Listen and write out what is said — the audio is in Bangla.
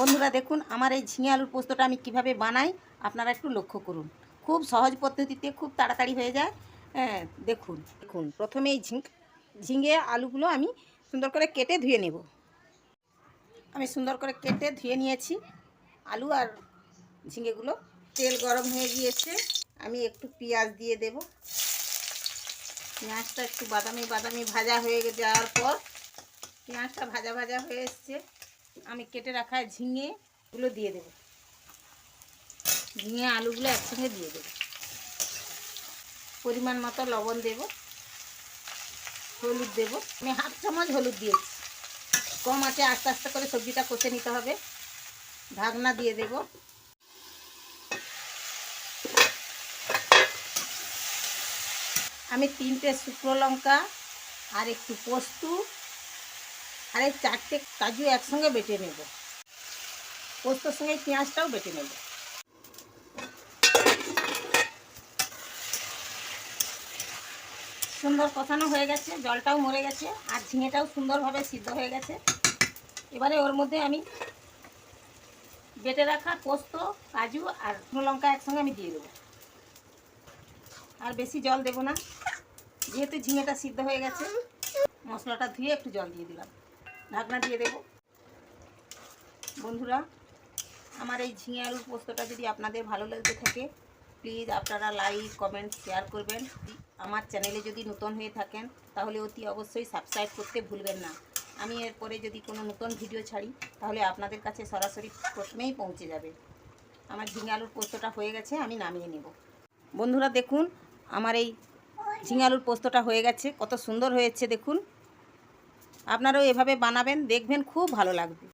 বন্ধুরা দেখুন, আমার এই ঝিঙে আলুর পোস্তটা আমি কীভাবে বানাই, আপনারা একটু লক্ষ্য করুন। খুব সহজ পদ্ধতিতে খুব তাড়াতাড়ি হয়ে যায়। হ্যাঁ দেখুন দেখুন প্রথমে এই ঝিঙে আলুগুলো আমি সুন্দর করে কেটে ধুয়ে নেব। আমি সুন্দর করে কেটে ধুয়ে নিয়েছি আলু আর ঝিঙেগুলো। তেল গরম হয়ে গিয়েছে, আমি একটু পেঁয়াজ দিয়ে দেব। পেঁয়াজটা একটু বাদামি বাদামি ভাজা হয়ে যাওয়ার পর, পেঁয়াজটা ভাজা ভাজা হয়ে এসছে। আমি কেটে রাখা ঝিঙেগুলো দিয়ে দেব। ঝিঙে আলুগুলো একসঙ্গে দিয়ে দেব। পরিমাণ মতো লবণ দেব। হলুদ দেব। আমি হাফ চামচ হলুদ দিয়েছি। কম আছে, আস্তে আস্তে করে সবজিটা কষে নিতে হবে। ঢাকনা দিয়ে দেব। আমি তিনটে শুকনো লঙ্কা আর একটু পোস্ত আর এই চারটে কাজু একসঙ্গে বেটে নেব। পোস্তর সঙ্গে পেঁয়াজটাও বেটে নেব। সুন্দর কষানো হয়ে গেছে, জলটাও মরে গেছে, আর ঝিঙেটাও সুন্দরভাবে সিদ্ধ হয়ে গেছে। এবারে ওর মধ্যে আমি বেটে রাখা পোস্ত, কাজু আর শুকনো লঙ্কা একসঙ্গে আমি দিয়ে দেবো। আর বেশি জল দেবো না, যেহেতু ঝিঙেটা সিদ্ধ হয়ে গেছে, মশলাটা ধুয়ে একটু জল দিয়ে দিলাম। ঢাকনা দিয়ে দেব। বন্ধুরা, আমার এই ঝিঙে আলুর পোস্তটা যদি আপনাদের ভালো লাগতে থাকে প্লিজ আপনারা লাইক কমেন্ট শেয়ার করবেন। আমার চ্যানেলে যদি নতুন হয়ে থাকেন, তাহলে অতি অবশ্যই সাবস্ক্রাইব করতে ভুলবেন না। আমি এরপরে যদি কোনো নতুন ভিডিও ছাড়ি, তাহলে আপনাদের কাছে সরাসরি প্রথমেই পৌঁছে যাবে। আমার ঝিঙে আলুর পোস্তটা হয়ে গেছে, আমি নামিয়ে নেব। বন্ধুরা, দেখুন, আমার এই ঝিঙে আলুর পোস্তটা হয়ে গেছে, কত সুন্দর হয়েছে, দেখুন। আপনারাও এভাবে বানাবেন দেখবেন খুব ভালো লাগবে।